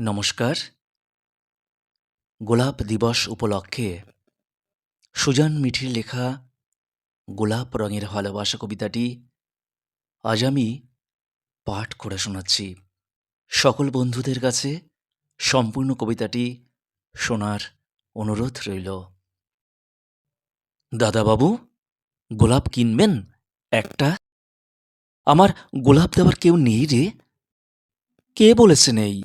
নমস্কার। গোলাপ দিবস উপলক্ষে সুজান মিঠির লেখা গোলাপ রঙের ভালোবাসা কবিতাটি আজ আমি পাঠ করে শোনাচ্ছি। সকল বন্ধুদের কাছে সম্পূর্ণ কবিতাটি শোনার অনুরোধ রইল। দাদাবাবু, গোলাপ কিনবেন একটা? আমার গোলাপ দেওয়ার কেউ নেই রে। কে বলেছে নেই?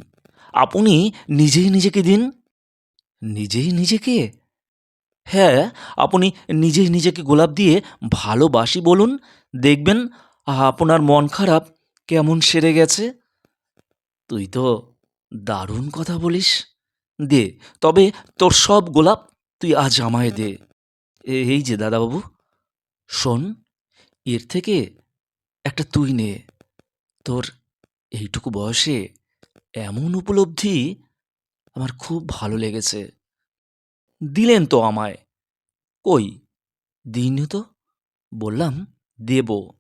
আপনি নিজেই নিজেকে দিন। নিজেই নিজেকে? হ্যাঁ আপনি নিজেই নিজেকে গোলাপ দিয়ে ভালোবাসি বলুন। দেখবেন আপনার মন খারাপ কেমন সেরে গেছে। তুই তো দারুণ কথা বলিস। দে, তবে তোর সব গোলাপ তুই আজ আমায় দে। এই যে দাদাবাবু, শোন, এর থেকে একটা তুই নে। তোর এইটুকু বয়সে এমন উপলব্ধি? আমার খুব ভালো লেগেছে। দিলেন তো আমায়। কই? দিইনি তো। বললাম, দেব।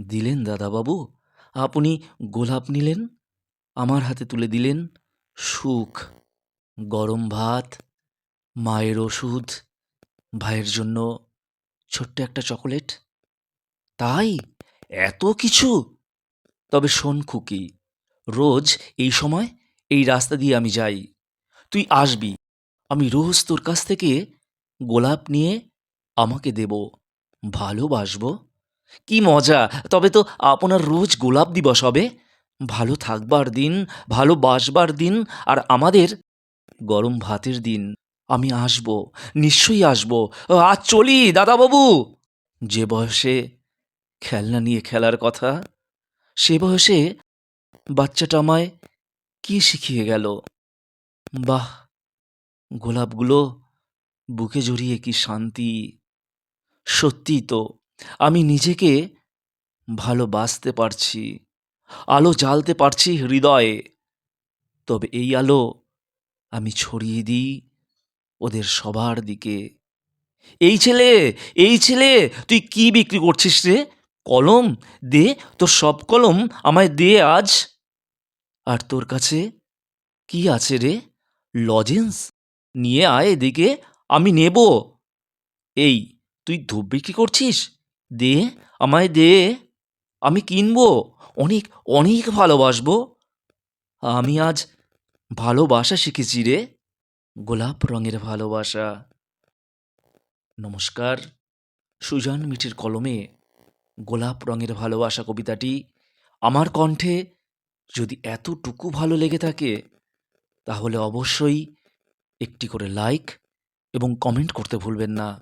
দিলেন দাদাবাবু, আপনি গোলাপ নিলেন, আমার হাতে তুলে দিলেন সুখ, গরম ভাত, মায়ের ওষুধ, ভাইয়ের জন্য ছোট্ট একটা চকোলেট। তাই? এত কিছু? তবে শোন খুকি রোজ এই সময় এই রাস্তা দিয়ে আমি যাই। তুই আসবি। আমি রোজ তোর কাছ থেকে গোলাপ নিয়ে আমাকে দেব। ভালোবাসবো? কি মজা! তবে তো আপনার রোজ গোলাপ দিবস হবে। ভালো থাকবার দিন ভালোবাসবার দিন আর আমাদের গরম ভাতের দিন। আমি আসব, নিশ্চয়ই আসব। আজ চলি, দাদাবাবু! যে বয়সে খেলনা নিয়ে খেলার কথা, সে বয়সে বাচ্চাটা আমায় কি শিখিয়ে গেল? বাহ, গোলাপগুলো বুকে জড়িয়ে কি শান্তি। সত্যি তো, আমি নিজেকে ভালোবাসতে পারছি, আলো জ্বালতে পারছি হৃদয়ে। তবে এই আলো আমি ছড়িয়ে দিই ওদের সবার দিকে। এই ছেলে এই ছেলে, তুই কি বিক্রি করছিস রে? কলম দে, তোর সব কলম আমায় দে আজ। আর তোর কাছে? কি আছে রে? লজেন্স? নিয়ে আয় এদিকে, আমি নেব। এই, তুই ধূপ বিক্রি করছিস? দে, আমায় দে। আমি কিনবো। অনেক অনেক ভালোবাসবো। আমি আজ ভালোবাসা শিখেছি রে। গোলাপ রঙের ভালোবাসা। নমস্কার, সুজান মিঠির কলমে। গোলাপ রঙের ভালোবাসা কবিতাটি আমার কণ্ঠে যদি এতটুকু ভালো লেগে থাকে, তাহলে অবশ্যই একটি করে লাইক এবং কমেন্ট করতে ভুলবেন না।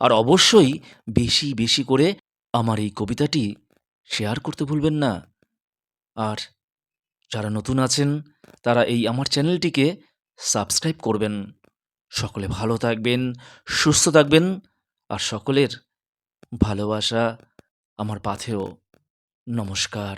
আর অবশ্যই বেশি বেশি করে আমার এই কবিতাটি শেয়ার করতে ভুলবেন না। আর যারা নতুন আছেন, তারা এই আমার চ্যানেলটিকে সাবস্ক্রাইব করবেন। সকলে ভালো থাকবেন, সুস্থ থাকবেন, আর সকলের ভালোবাসা আমার পাথেও নমস্কার।